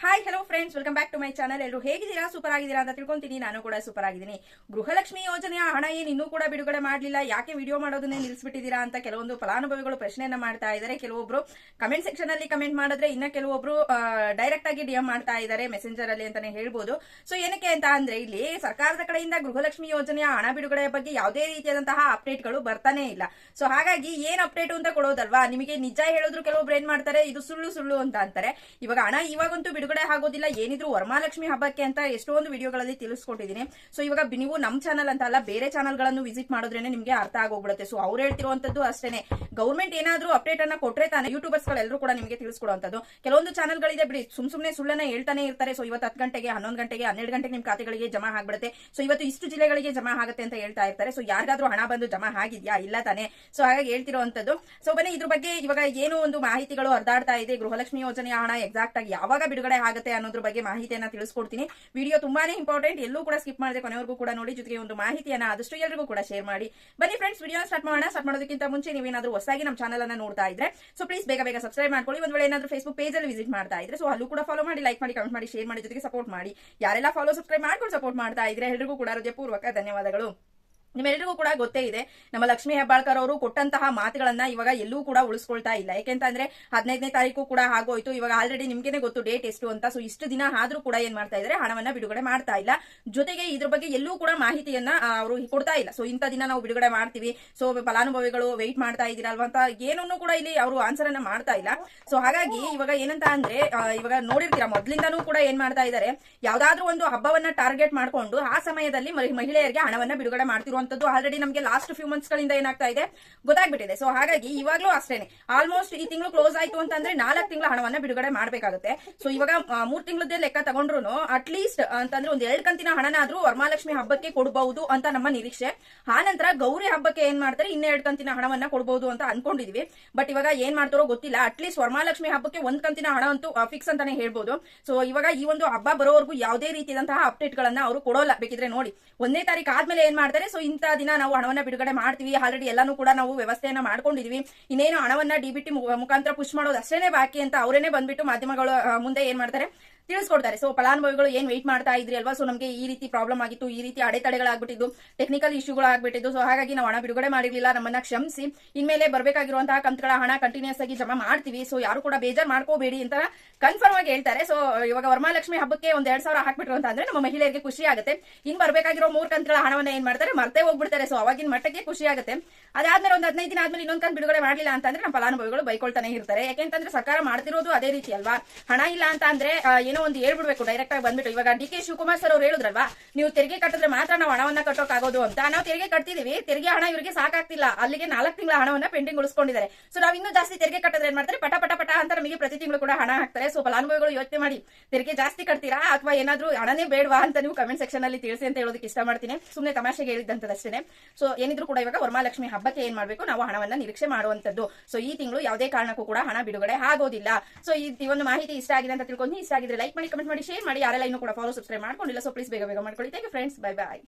Hi hello friends welcome back to my channel ಎಲ್ಲರೂ ಹೇಗಿದ್ದೀರಾ? Super ಆಗಿದ್ದೀರಾ ಅಂತ ತಿಳ್ಕೊಂತೀನಿ. ನಾನು ಕೂಡ ಸೂಪರ್ ಆಗಿದ್ದೀನಿ. ಗೃಹಲಕ್ಷ್ಮಿ ಯೋಜನೆಯ ಹಣ ಏನು ಇನ್ನೂ ಕೂಡ ಬಿಡುಗಡೆ ಮಾಡಲಿಲ್ಲ? ಯಾಕೆ ವಿಡಿಯೋ ಮಾಡೋದನ್ನೇ ನಿಲ್ಲಿಸ್ಬಿಟ್ಟಿದ್ದೀರಾ ಅಂತ ಕೆಲವೊಂದು ಫಲಾನುಭವಿಗಳು ಪ್ರಶ್ನೆಯನ್ನ ಮಾಡ್ತಾ ಇದ್ದಾರೆ. ಕೆಲವೊಬ್ರು ಕಮೆಂಟ್ ಸೆಕ್ಷನ್ ಅಲ್ಲಿ ಕಮೆಂಟ್ ಮಾಡಿದ್ರೆ ಇನ್ನ ಕೆಲವೊಬ್ರು ಡೈರೆಕ್ಟ್ ಆಗಿ ಡಿಎಂ ಮಾಡ್ತಾ ಇದ್ದಾರೆ ಮೆಸೆಂಜರ್ ಅಲ್ಲಿ ಅಂತಾನೆ ಹೇಳ್ಬೋದು. ಸೊ ಏನಕ್ಕೆ ಅಂತ ಅಂದ್ರೆ ಇಲ್ಲಿ ಸರ್ಕಾರದ ಕಡೆಯಿಂದ ಗೃಹಲಕ್ಷ್ಮಿ ಯೋಜನೆಯ ಹಣ ಬಿಡುಗಡೆ ಬಗ್ಗೆ ಯಾವುದೇ ರೀತಿಯಾದಂತಹ ಅಪ್ಡೇಟ್ಗಳು ಬರ್ತಾನೆ ಇಲ್ಲ. ಸೊ ಹಾಗಾಗಿ ಏನ್ ಅಪ್ಡೇಟ್ ಅಂತ ಕೊಡೋದಲ್ವಾ? ನಿಮಗೆ ನಿಜ ಹೇಳಿದ್ರು ಕೆಲವೊಬ್ರು ಏನ್ ಮಾಡ್ತಾರೆ? ಇದು ಸುಳ್ಳು ಸುಳ್ಳು ಅಂತ ಅಂತಾರೆ. ಇವಾಗ ಹಣ ಇವಾಗಂತೂ ಬಿಡುಗಡೆ ಆಗೋದಿಲ್ಲ, ಏನಿದ್ರು ವರಮಹಾಲಕ್ಷ್ಮಿ ಹಬ್ಬಕ್ಕೆ ಅಂತ ಎಷ್ಟೊಂದು ವಿಡಿಯೋಗಳಲ್ಲಿ ತಿಳಿಸ್ಕೊಟ್ಟಿದ್ದೀನಿ. ಸೊ ಇವಾಗ ನೀವು ನಮ್ ಚಾನಲ್ ಅಂತ ಅಲ್ಲ, ಬೇರೆ ಚಾನಲ್ಗಳನ್ನು ವಿಸಿಟ್ ಮಾಡೋದ್ರೇನೆ ನಿಮಗೆ ಅರ್ಥ ಆಗೋಗ್ಬಿಡುತ್ತೆ. ಸೊ ಅವ್ರು ಹೇಳ್ತಿರುವಂತದ್ದು ಅಷ್ಟೇನೆ. ಗೌರ್ಮೆಂಟ್ ಏನಾದ್ರೂ ಅಪ್ಡೇಟ್ ಅನ್ನ ಕೊಟ್ಟರೆ ತಾನೆ ಯೂಟ್ಯೂಬರ್ಸ್ ಎಲ್ಲರೂ ಕೂಡ ನಿಮಗೆ ತಿಳಿಸ್ಕೊಡುವಂತದ್ದು ಕೆಲವೊಂದು ಚಾನಲ್ಗಳಿದೆ ಬಿಡಿ, ಸುಮ್ ಸುಮ್ನೆ ಸುಳ್ಳನ್ನ ಹೇಳ್ತಾನೆ ಇರ್ತಾರೆ. ಸೊ ಇವತ್ತು ಹತ್ತು ಗಂಟೆಗೆ, ಹನ್ನೊಂದು ಗಂಟೆಗೆ, ಹನ್ನೆರಡು ಗಂಟೆಗೆ ನಿಮ್ ಖಾತೆಗಳಿಗೆ ಜಮಾ ಆಗ್ಬಿಡುತ್ತೆ. ಸೊ ಇವತ್ತು ಇಷ್ಟು ಜಿಲ್ಲೆಗಳಿಗೆ ಜಮಾ ಆಗುತ್ತೆ ಅಂತ ಹೇಳ್ತಾ ಇರ್ತಾರೆ. ಸೊ ಯಾರಿಗಾದ್ರೂ ಹಣ ಬಂದು ಜಮಾ ಆಗಿದ್ಯಾ? ಇಲ್ಲ ತಾನೆ. ಸೊ ಹಾಗಾಗಿ ಹೇಳ್ತಿರುವಂತದ್ದು ಸೊ ಬನ್ನಿ, ಇದ್ರ ಬಗ್ಗೆ ಇವಾಗ ಏನು ಒಂದು ಮಾಹಿತಿಗಳು ಹರಿದಾಡ್ತಾ ಇದೆ? ಗೃಹಲಕ್ಷ್ಮಿ ಯೋಜನೆಯ ಹಣ ಎಕ್ಸಾಕ್ಟ್ ಆಗಿ ಯಾವಾಗ ಬಿಡುಗಡೆ ಆಗುತ್ತೆ ಅನ್ನೋದ್ರ ಬಗ್ಗೆ ಮಾಹಿತಿಯನ್ನ ತಿಳಿಸ್ಕೊಡ್ತೀನಿ. ವಿಡಿಯೋ ತುಂಬಾನೇ ಇಂಪಾರ್ಟೆಂಟ್ ಎಲ್ಲೂ ಕೂಡ ಸ್ಕಿಪ್ ಮಾಡದೆ ಕೊನೆವರೆಗೂ ಕೂಡ ನೋಡಿ ಜೊತೆಗೆ ಒಂದು ಮಾಹಿತಿಯನ್ನ ಆದಷ್ಟು ಎಲ್ಲರಿಗೂ ಕೂಡ ಶೇರ್ ಮಾಡಿ. ಬನ್ನಿ ಫ್ರೆಂಡ್ಸ್ ವಿಡಿಯೋ ಸ್ಟಾರ್ಟ್ ಮಾಡೋಣ. ಸ್ಟಾರ್ಟ್ ಮಾಡೋದಕ್ಕಿಂತ ಮುಂಚೆ ನೀವೇನಾದ್ರೂ ಹೊಸದಾಗಿ ನಮ್ಮ ಚಾನಲ್ ಅನ್ನ ನೋಡ್ತಾ ಇದ್ರೆ. ಸೊ ಪ್ಲೀಸ್ ಬೇಗ ಬೇಗ ಸಬ್ಸ್ಕ್ರೈಬ್ ಮಾಡ್ಕೊಳ್ಳಿ. ಒಂದ್ ವೇಳೆ ಏನಾದ್ರೂ ಫೇಸ್ಬುಕ್ ಪೇಜ್ ಅಲ್ಲಿ ವಿಸಿಟ್ ಮಾಡ್ತಾ ಇದ್ರೆ ಸೊ ಅಲ್ಲೂ ಕೂಡ ಫಾಲೋ ಮಾಡಿ ಲೈಕ್ ಮಾಡಿ ಕಮೆಂಟ್ ಮಾಡಿ ಶೇರ್ ಮಾಡಿ ಜೊತೆಗೆ ಸಪೋರ್ಟ್ ಮಾಡಿ. ಯಾರೆಲ್ಲ ಫಾಲೋ ಸಬ್ಸ್ಕ್ರೈಬ್ ಮಾಡ್ಕೊಂಡು ಸಪೋರ್ಟ್ ಮಾಡ್ತಾ ಇದ್ರೆ, ಎಲ್ರಿಗೂ ಕೂಡ ಹೃದಯಪೂರ್ವಕ ಧನ್ಯವಾದಗಳು. ನಿಮ್ಮೆಲ್ಲರಿಗೂ ಕೂಡ ಗೊತ್ತೇ ಇದೆ. ನಮ್ಮ ಲಕ್ಷ್ಮಿ ಹೆಬ್ಬಾಳ್ಕರ್ ಅವರು ಕೊಟ್ಟಂತಹ ಮಾತುಗಳನ್ನ ಇವಾಗ ಎಲ್ಲೂ ಕೂಡ ಉಳಿಸ್ಕೊಳ್ತಾ ಇಲ್ಲ. ಯಾಕೆಂತಂದ್ರೆ ಹದಿನೈದನೇ ತಾರೀಕು ಕೂಡ ಆಗೋಯ್ತು. ಇವಾಗ ಆಲ್ರೆಡಿ ನಿಮ್ಗೆನೆ ಗೊತ್ತು ಡೇಟ್ ಎಷ್ಟು ಅಂತ. ಸೊ ಇಷ್ಟು ದಿನ ಆದ್ರೂ ಕೂಡ ಏನ್ ಮಾಡ್ತಾ ಇದ್ರೆ ಹಣವನ್ನ ಬಿಡುಗಡೆ ಮಾಡ್ತಾ ಇಲ್ಲ. ಜೊತೆಗೆ ಇದ್ರ ಬಗ್ಗೆ ಎಲ್ಲೂ ಕೂಡ ಮಾಹಿತಿಯನ್ನ ಅವರು ಕೊಡ್ತಾ ಇಲ್ಲ. ಸೊ ಇಂಥ ದಿನ ನಾವು ಬಿಡುಗಡೆ ಮಾಡ್ತೀವಿ. ಸೊ ಫಲಾನುಭವಿಗಳು ವೆಯ್ಟ್ ಮಾಡ್ತಾ ಇದ್ದೀರಲ್ವಾ ಅಂತ ಏನನ್ನು ಕೂಡ ಇಲ್ಲಿ ಅವರು ಆನ್ಸರ್ ಅನ್ನ ಮಾಡ್ತಾ ಇಲ್ಲ. ಸೊ ಹಾಗಾಗಿ ಇವಾಗ ಏನಂತ ಅಂದ್ರೆ ಇವಾಗ ನೋಡಿರ್ತೀರಾ, ಮೊದ್ಲಿಂದಾನೂ ಕೂಡ ಏನ್ ಮಾಡ್ತಾ ಇದಾರೆ ಯಾವ್ದಾದ್ರು ಒಂದು ಹಬ್ಬವನ್ನ ಟಾರ್ಗೆಟ್ ಮಾಡ್ಕೊಂಡು ಆ ಸಮಯದಲ್ಲಿ ಮಹಿಳೆಯರಿಗೆ ಹಣವನ್ನ ಬಿಡುಗಡೆ ಮಾಡ್ತಿರುವಂತದ್ದು ಆಲ್ರೆಡಿ ನಮಗೆ ಲಾಸ್ಟ್ ಫ್ಯೂ ಮಂತ್ಸ್ ಗಳಿಂದ ಏನಾಗ್ತಾ ಇದೆ? ಗೊತ್ತಾಗ್ಬಿಟ್ಟಿದೆ. ಸೊ ಹಾಗಾಗಿ ಇವಾಗ್ಲೂ ಅಷ್ಟೇನೆ. ಆಲ್ಮೋಸ್ಟ್ ಈ ತಿಂಗಳು ಕ್ಲೋಸ್ ಆಯ್ತು ಅಂತಂದ್ರೆ ನಾಲ್ಕು ತಿಂಗಳ ಹಣವನ್ನ ಬಿಡುಗಡೆ ಮಾಡಬೇಕಾಗುತ್ತೆ. ಸೊ ಇವಾಗ ಮೂರ್ ತಿಂಗಳದ್ದೇ ಲೆಕ್ಕ ತಗೊಂಡ್ರು ಅಟ್ಲೀಸ್ಟ್ ಅಂತಂದ್ರೆ ಒಂದ್ ಎರಡು ಕಂತಿನ ಹಣನಾದ್ರೂ ವರಮಹಾಲಕ್ಷ್ಮಿ ಹಬ್ಬಕ್ಕೆ ಕೊಡಬಹುದು ಅಂತ ನಮ್ಮ ನಿರೀಕ್ಷೆ. ಆ ನಂತರ ಗೌರಿ ಹಬ್ಬಕ್ಕೆ ಏನ್ ಮಾಡ್ತಾರೆ? ಇನ್ನೆರಡು ಕಂತಿನ ಹಣವನ್ನ ಕೊಡಬಹುದು ಅಂತ ಅನ್ಕೊಂಡಿದೀವಿ. ಬಟ್ ಇವಾಗ ಏನ್ ಮಾಡ್ತಾರೋ ಗೊತ್ತಿಲ್ಲ. ಅಟ್ಲೀಸ್ಟ್ ವರಮಹಾಲಕ್ಷ್ಮಿ ಹಬ್ಬಕ್ಕೆ ಒಂದ್ ಕಂತಿನ ಹಣ ಅಂತೂ ಫಿಕ್ಸ್ ಅಂತಾನೆ ಹೇಳ್ಬಹುದು ಸೊ ಇವಾಗ ಈ ಒಂದು ಹಬ್ಬ ಬರೋವರೆಗೂ ಯಾವುದೇ ರೀತಿಯಾದಂತಹ ಅಪ್ಡೇಟ್ ಗಳನ್ನ ಅವರು ಕೊಡೋಲ್ಲ. ಬೇಕಿದ್ರೆ ನೋಡಿ. ಒಂದನೇ ತಾರೀಕು ಆದ್ಮೇಲೆ ಏನ್ ಮಾಡ್ತಾರೆ? ಸೊ ಇಂಥ ದಿನ ನಾವು ಹಣವನ್ನ ಬಿಡುಗಡೆ ಮಾಡ್ತೀವಿ. ಆಲ್ರೆಡಿ ಎಲ್ಲಾನು ಕೂಡ ನಾವು ವ್ಯವಸ್ಥೆಯನ್ನ ಮಾಡ್ಕೊಂಡಿದೀವಿ. ಇನ್ನೇನು ಹಣವನ್ನ ಡಿಬಿಟಿ ಮುಖಾಂತರ ಪುಷ್ ಮಾಡೋದು ಅಷ್ಟೇನೆ ಬಾಕಿ ಅಂತ ಅವರೇನೆ ಬಂದ್ಬಿಟ್ಟು ಮಾಧ್ಯಮಗಳು ಮುಂದೆ ಏನ್ ಮಾಡ್ತಾರೆ? ತಿಳಿಸ್ಕೊಡ್ತಾರೆ. ಸೊ ಫಲಾನುಭವಿಗಳು ಏನ್ ವೇಟ್ ಮಾಡ್ತಾ ಇದ್ರಿ ಅಲ್ವಾ? ಸೊ ನಮಗೆ ಈ ರೀತಿ ಪ್ರಾಬ್ಲಮ್ ಆಗಿತ್ತು, ಈ ರೀತಿ ಅಡೆತಡೆಗಳಾಗ್ಬಿಟ್ಟಿದ್ದು ಟೆಕ್ನಿಕಲ್ ಇಶ್ಯೂಗಳು ಆಗ್ಬಿಟ್ಟಿದ್ದು ಸೊ ಹಾಗಾಗಿ ನಾವು ಹಣ ಬಿಡುಗಡೆ ಮಾಡಿರ್ಲಿಲ್ಲ, ನಮ್ಮನ್ನ ಕ್ಷಮಿಸಿ. ಇನ್ಮೇಲೆ ಬರಬೇಕಾಗಿರುವಂತಹ ಕಂತುಗಳ ಹಣ ಕಂಟಿನ್ಯೂಸ್ ಆಗಿ ಜಮಾ ಮಾಡ್ತೀವಿ. ಸೊ ಯಾರು ಕೂಡ ಬೇಜಾರ್ ಮಾಡ್ಕೋಬೇಡಿ ಅಂತ ಕನ್ಫರ್ಮ್ ಆಗಿ ಹೇಳ್ತಾರೆ. ಸೊ ಇವಾಗ ವರಮಹಾಲಕ್ಷ್ಮಿ ಹಬ್ಬಕ್ಕೆ ಒಂದ್ ಎರಡ್ ಸಾವಿರ ಹಾಕ್ಬಿಟ್ರು ಅಂತ ಅಂದ್ರೆ ನಮ್ಮ ಮಹಿಳೆಯರಿಗೆ ಖುಷಿ ಆಗುತ್ತೆ. ಇನ್ ಬರಬೇಕಾಗಿರೋ ಮೂರ್ ಕಂತುಗಳ ಹಣವನ್ನ ಏನ್ ಮಾಡ್ತಾರೆ? ಮರ್ತೇ ಹೋಗ್ಬಿಡ್ತಾರೆ. ಸೊ ಅವಾಗಿನ ಮಟ್ಟಕ್ಕೆ ಖುಷಿ ಆಗುತ್ತೆ. ಅದಾದ್ಮೇಲೆ ಒಂದ್ ಹದಿನೈದು ದಿನ ಆದ್ಮೇಲೆ ಇನ್ನೊಂದ್ ಕಂತು ಬಿಡುಗಡೆ ಮಾಡಲಿಲ್ಲ ಅಂತಂದ್ರೆ ನಮ್ಮ ಫಲಾನುಭವಿಗಳು ಬೈಕೊಳ್ತಾನೆ ಇರ್ತಾರೆ. ಯಾಕೆಂತಂದ್ರೆ ಸರ್ಕಾರ ಮಾಡ್ತಿರೋದು ಅದೇ ರೀತಿ ಅಲ್ವಾ? ಹಣ ಇಲ್ಲ ಅಂತ ಅಂದ್ರೆ ಏನೋ ಒಂದು ಹೇಳ್ಬಿಡ್ಬೇಕು ಡೈರೆಕ್ಟ್ ಆಗಿ ಬಂದ್ಬಿಟ್ಟು. ಇವಾಗ ಡಿ ಕೆ ಶಿವಕುಮಾರ್ ಸರ್ ಅವ್ರು ಹೇಳಿದ್ರಲ್ವಾ? ನೀವು ತೆರಿಗೆ ಕಟ್ಟಿದ್ರೆ ಮಾತ್ರ ನಾವು ಹಣವನ್ನ ಕಟ್ಟೋಕ್ಕಾಗೋದು ಅಂತ. ನಾವು ತೆರಿಗೆ ಕಟ್ತಿದೀವಿ. ತೆರಿಗೆ ಹಣ ಇವರಿಗೆ ಸಾಕಾಗ್ತಿಲ್ಲ. ಅಲ್ಲಿಗೆ ನಾಲ್ಕು ತಿಂಗಳ ಹಣವನ್ನ ಪೆಂಡಿಂಗ್ ಉಳಿಸ್ಕೊಂಡಿದ್ದಾರೆ. ಸೊ ನಾವು ಇನ್ನೂ ಜಾಸ್ತಿ ತೆರಿಗೆ ಕಟ್ಟಿದ್ರೆ ಏನ್ ಮಾಡ್ತಾರೆ? ಪಟ ಪಟ ಪಟ ಅಂತ ನಮಗೆ ಪ್ರತಿ ತಿಂಗಳು ಕೂಡ ಹಣ ಹಾಕ್ತಾರೆ. ಸೊ ಫಲಾನುಭವಿಗಳು ಯೋಚನೆ ಮಾಡಿ, ತೆರಿಗೆ ಜಾಸ್ತಿ ಕಟ್ತೀರಾ ಅಥವಾ ಏನಾದ್ರೂ ಹಣನೇ ಬೇಡವಾ ಅಂತ ನೀವು ಕಮೆಂಟ್ ಸೆಕ್ಷನ್ ಅಲ್ಲಿ ತಿಳಿಸಿ ಅಂತ ಹೇಳೋದಕ್ಕೆ ಇಷ್ಟ ಮಾಡ್ತೀನಿ ಸುಮ್ಮನೆ ತಮಾಷೆಗೆ ಹೇಳಿದಂತದಷ್ಟೇ ಸೊ ಏನಿದ್ರು ಕೂಡ ಇವಾಗ ವರಮಹಾಲಕ್ಷ್ಮಿ ಹಬ್ಬಕ್ಕೆ ಏನ್ ಮಾಡಬೇಕು? ನಾವು ಹಣವನ್ನ ನಿರೀಕ್ಷೆ ಮಾಡುವಂತದ್ದು ಸೊ ಈ ತಿಂಗಳು ಯಾವುದೇ ಕಾರಣಕ್ಕೂ ಕೂಡ ಹಣ ಬಿಡುಗಡೆ ಆಗೋದಿಲ್ಲ. ಸೊ ಈ ಈ ಒಂದು ಮಾಹಿತಿ ಇಷ್ಟ ಆಗಿದೆ ಅಂತ ತಿಳ್ಕೊಂಡು, ಇಷ್ಟ ಆಗಿದ್ರೆ ಲೈಕ್ ಮಾಡಿ ಕಮೆಂಟ್ ಮಾಡಿ ಶೇರ್ ಮಾಡಿ. ಯಾರೆಲ್ಲ ಇನ್ನೂ ಕೂಡ ಫಾಲೋ ಸಬ್ಸ್ಕ್ರೈಬ್ ಮಾಡ್ಕೊಂಡಿಲ್ಲ ಸೊ ಪ್ಲೀಸ್ ಬೇಗ ಬೇಗ ಮಾಡ್ಕೊಳ್ಳಿ. Thank you friends bye bye